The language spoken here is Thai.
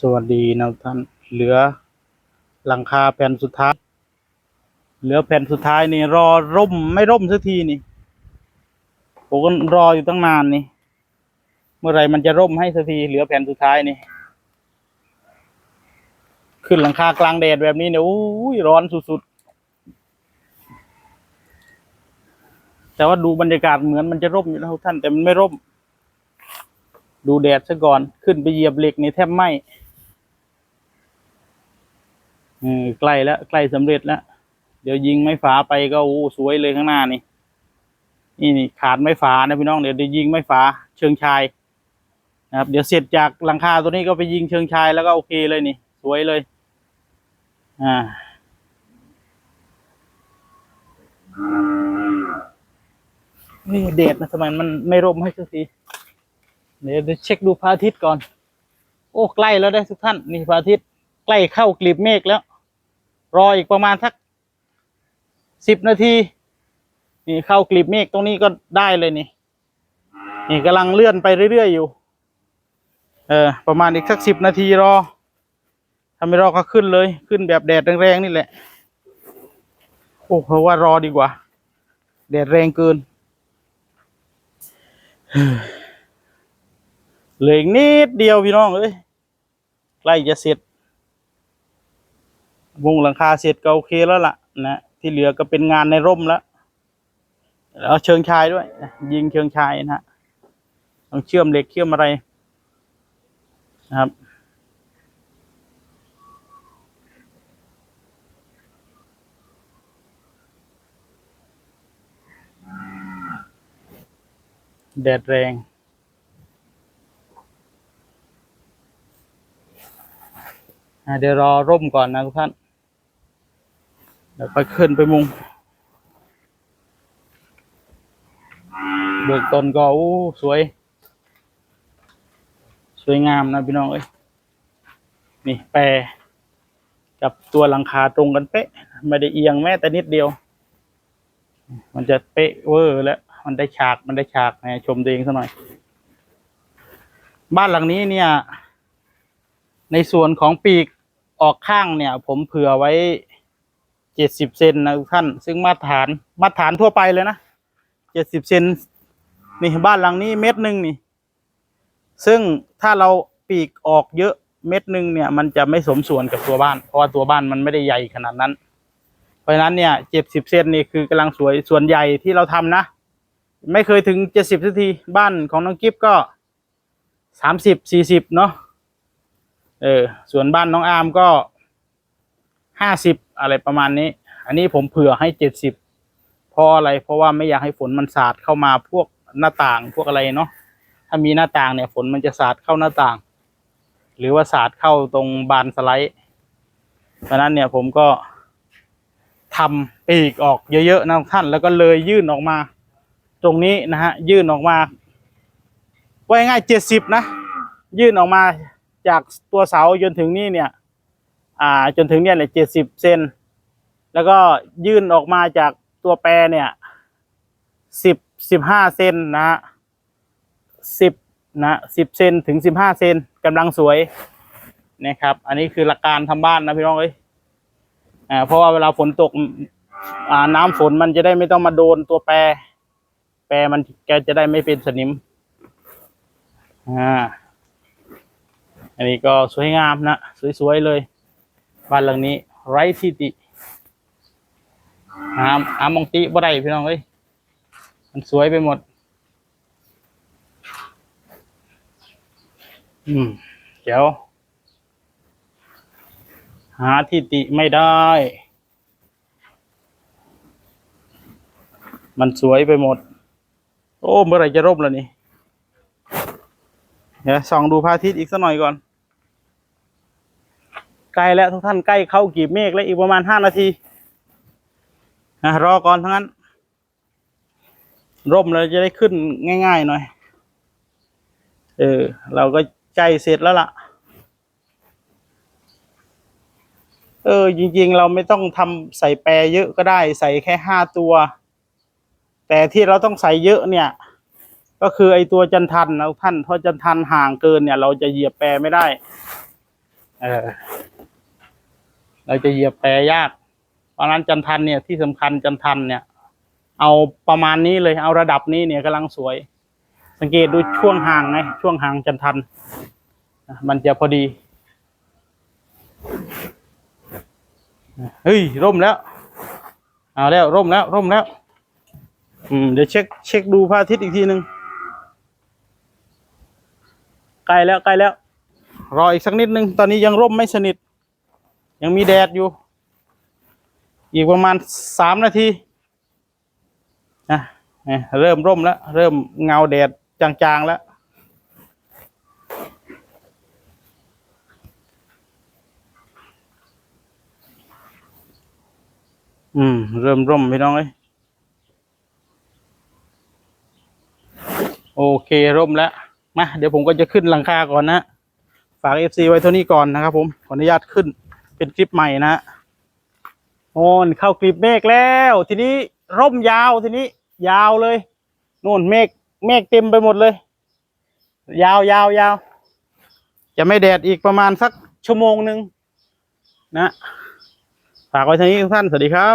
สวัสดีนะท่านเหลือหลังคาแผ่นสุดท้าย เหลือแผ่นสุดท้ายนี่รอร่มไม่ร่มสักทีนี่ผมก็รออยู่ตั้งนานนี่ เมื่อไรมันจะร่มให้สักทีเหลือแผ่นสุดท้ายนี่ ขึ้นหลังคากลางแดดแบบนี้เนี่ยอ้ยร้อนสุดๆ แต่ว่าดูบรรยากาศเหมือนมันจะร่มอยู่แล้วท่านแต่มันไม่ร่ม ดูแดดซะก่อนขึ้นไปเหยียบเหล็กนี่แทบไหม้ ใกล้แล้วใกล้สำเร็จแล้ว เดี๋ยวยิงไม้ฝาไปก็โอ้สวยเลยข้างหน้านี่ นี่นี่ขาดไม้ฝานะพี่น้องเดี๋ยวเดี๋ยวยิงไม้ฝาเชิงชายนะครับ เดี๋ยวเสร็จจากหลังคาตัวนี้ก็ไปยิงเชิงชายแล้วก็โอเคเลยนี่ สวยเลย อ่านี่เดดนะทำไมมันไม่ร่มให้สักทีเดี๋ยวเช็คดูพระอาทิตย์ก่อน โอ้ใกล้แล้วได้ทุกท่านนี่พระอาทิตย์ใกล้เข้ากลีบเมฆแล้ว รออีกประมาณสักสิบนาที นี่เข้ากลีบเมฆตรงนี้ก็ได้เลยนี่ นี่กำลังเลื่อนไปเรื่อยๆอยู่ เออ ประมาณอีกสักสิบนาทีรอถ้าไม่รอก็ขึ้นเลย ขึ้นแบบแดดแรงๆนี่แหละ โอ้เพราะว่ารอดีกว่า แดดแรงเกินเหลืออีกนิดเดียวพี่น้องเอ้ยใกล้จะเสร็จ มุงหลังคาเสร็จก็โอเคแล้วล่ะนะที่เหลือก็เป็นงานในร่มแล้วแล้วเชิงชายด้วยยิงเชิงชายนะฮะต้องเชื่อมเหล็กเชื่อมอะไรนะครับแดดแรง เดี๋ยวรอร่มก่อนนะทุกท่าน เดี๋ยวไปขึ้นไปมุงเบิกต้นก็อ้สวย สวยงามนะพี่น้องเอ้ยนี่แปรกับตัวหลังคาตรงกันเป๊ะ ไม่ได้เอียงแม้แต่นิดเดียว มันจะเป๊ะเวอร์แล้ว มันได้ฉากมันได้ฉากนะชมตัวเองสักหน่อย บ้านหลังนี้เนี่ย ในส่วนของปีกออกข้างเนี่ย ผมเผื่อไว้ เจ็ดสิบเซนนะทุกท่าน ซึ่งมาตรฐานมาตรฐานทั่วไปเลยนะเจ็ดสิบเซนนี่บ้านหลังนี้เม็ดหนึ่งนี่ ซึ่งถ้าเราปีกออกเยอะเม็ดหนึ่งเนี่ย มันจะไม่สมส่วนกับตัวบ้าน เพราะว่าตัวบ้านมันไม่ได้ใหญ่ขนาดนั้น เพราะฉะนั้นเนี่ยเจ็ดสิบเซนนี่คือกำลังสวยส่วนใหญ่ที่เราทำนะ ไม่เคยถึงเจ็ดสิบสักทีบ้านของน้องกิฟก็สามสิบสี่สิบเนาะเออส่วนบ้านน้องอาร์มก็ห้าสิบ อะไรประมาณนี้ อันนี้ผมเผื่อให้เจ็ดสิบเพราะอะไรเพราะว่าไม่อยากให้ฝนมันสาดเข้ามาพวกหน้าต่างพวกอะไรเนาะถ้ามีหน้าต่างเนี่ยฝนมันจะสาดเข้าหน้าต่าง หรือว่าสาดเข้าตรงบานสไลด์เพราะนั้นเนี่ยผมก็ทำปีกออกเยอะๆนะท่านแล้วก็เลยยื่นออกมา ตรงนี้นะฮะยื่นออกมาว่าง่ายเจ็ดสิบนะ ยื่นออกมาจากตัวเสาจนถึงนี่เนี่ย อ่าจนถึงเนี่ยเลยเจ็ดสิบเซนแล้วก็ยื่นออกมาจากตัวแปรเนี่ยสิบสิบห้าเซนนะฮะสิบนะสิบเซนถึงสิบห้าเซนกำลังสวยนะครับ อันนี้คือหลักการทำบ้านนะพี่น้องเอ้ยอ่าเพราะว่าเวลาฝนตกอ่าน้ำฝนมันจะได้ไม่ต้องมาโดนตัวแปร แปรมันแกจะได้ไม่เป็นสนิมอ่าอันนี้ก็สวยงามนะ สวยๆเลย บ้านหลังนี้ ไร้ที่ติหามหามองติบ่ได้พี่น้องเอ้ยมันสวยไปหมด อืมเดี๋ยว หาที่ติไม่ได้ มันสวยไปหมด โอ้ เมื่อไหร่จะร่มแล้วนี่ เดี๋ยวส่องดูพระอาทิตย์อีกสักหน่อยก่อน ใกล้แล้วทุกท่านใกล้เข้ากีบเมฆแล้วอีกประมาณห้านาทีนะรอก่อนทั้งนั้น ร่มเราจะได้ขึ้นง่าย ๆ หน่อย เออ เราก็ใกล้เสร็จแล้วล่ะ เออ จริง ๆ เราไม่ต้องทำใส่แปรเยอะก็ได้ ใส่แค่ห้าตัว แต่ที่เราต้องใส่เยอะเนี่ย ก็คือไอตัวจันทันนะท่านเพราะจันทันห่างเกินเนี่ย เราจะเหยียบแปรไม่ได้ เออ เราจะเหยียบแปรยาก เพราะนั้นจันทันเนี่ยที่สำคัญจันทันเนี่ย เอาประมาณนี้เลยเอาระดับนี้เนี่ยกำลังสวย สังเกตดูช่วงห่างไงช่วงห่างจันทันมันจะพอดีเฮ้ยร่มแล้วเอาแล้วร่มแล้วร่มแล้ว อืมเดี๋ยวเช็คเช็คดูพระอาทิตย์อีกทีหนึ่งใกล้แล้วใกล้แล้ว รออีกสักนิดนึง ตอนนี้ยังร่มไม่สนิท ยังมีแดดอยู่ อีกประมาณสามนาทีนะเริ่มร่มแล้ว เริ่มเงาแดดจางๆแล้ว อืม เริ่มร่มพี่น้องเอ้ยโอเคร่มแล้ว มา เดี๋ยวผมก็จะขึ้นหลังคาก่อนนะ ฝากเอฟซีไว้เท่านี้ก่อนนะครับผม ขออนุญาตขึ้น เป็นคลิปใหม่นะโน่นเข้ากลีบเมฆแล้ว ทีนี้ร่มยาวทีนี้ ยาวเลยโน่นเมฆเมฆเต็มไปหมดเลย ยาวยาวยาวจะไม่แดดอีกประมาณสักชั่วโมงหนึ่งนะฝากไว้ที่นี้ทุกท่านสวัสดีครับ